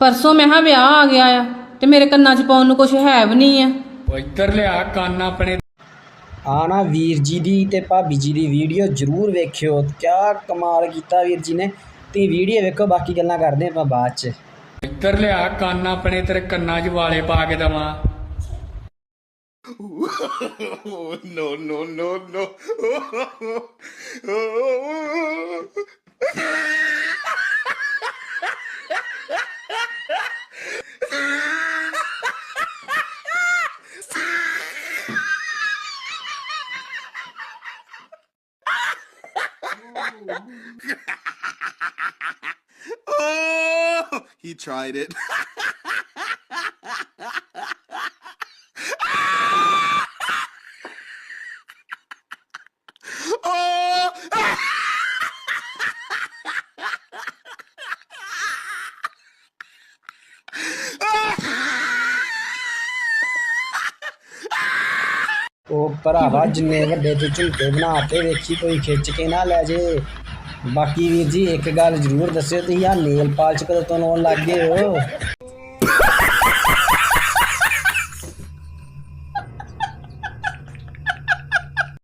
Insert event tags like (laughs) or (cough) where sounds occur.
ਪਰਸੋਂ ਮੈਂ ਹਾਂ ਵਿਆਹ ਆ ਗਿਆ ਆ ਤੇ ਮੇਰੇ ਕੰਨਾਂ 'ਚ ਪਾਉਣ ਨੂੰ ਕੁਝ ਹੈ ਵੀ ਨਹੀਂ ਆ। ਉਹ ਇੱਧਰ ਲਿਆ ਕੰਨ ਆਪਣੇ। ਆ ਨਾ ਵੀਰ ਜੀ ਦੀ ਤੇ ਭਾਬੀ ਜੀ ਦੀ ਵੀਡੀਓ ਜਰੂਰ ਵੇਖਿਓ। ਕਿਆ ਕਮਾਲ ਕੀਤਾ ਵੀਰ ਜੀ ਨੇ। ਤੇ ਵੀਡੀਓ ਵੇਖੋ ਬਾਕੀ ਗੱਲਾਂ ਕਰਦੇ ਆਪਾਂ ਬਾਅਦ ਚ। ਇੱਧਰ ਲਿਆ ਕੰਨ ਆਪਣੇ ਤੇਰੇ ਕੰਨਾਂ 'ਚ ਵਾਲੇ ਪਾ ਕੇ ਦਵਾਂ। (laughs) No, no, no, no. (laughs) (laughs) oh, he tried it. (laughs) oh! (laughs) ਉਹ ਭਰਾਵਾ ਜਿੰਨੇ ਵੱਡੇ ਤੂੰ ਬਣਾ ਕੇ ਵੇਖੀ, ਕੋਈ ਖਿੱਚ ਕੇ ਨਾ ਲੈ ਜੇ। ਬਾਕੀ ਵੀਰ ਜੀ, ਇੱਕ ਗੱਲ ਜਰੂਰ ਦੱਸਿਓ, ਤੁਸੀਂ ਆ ਨੇਲ ਪਾਲਿਸ਼ ਕਦੋਂ ਤੋਂ ਲਾਉਣ ਲੱਗ ਗਏ ਹੋ?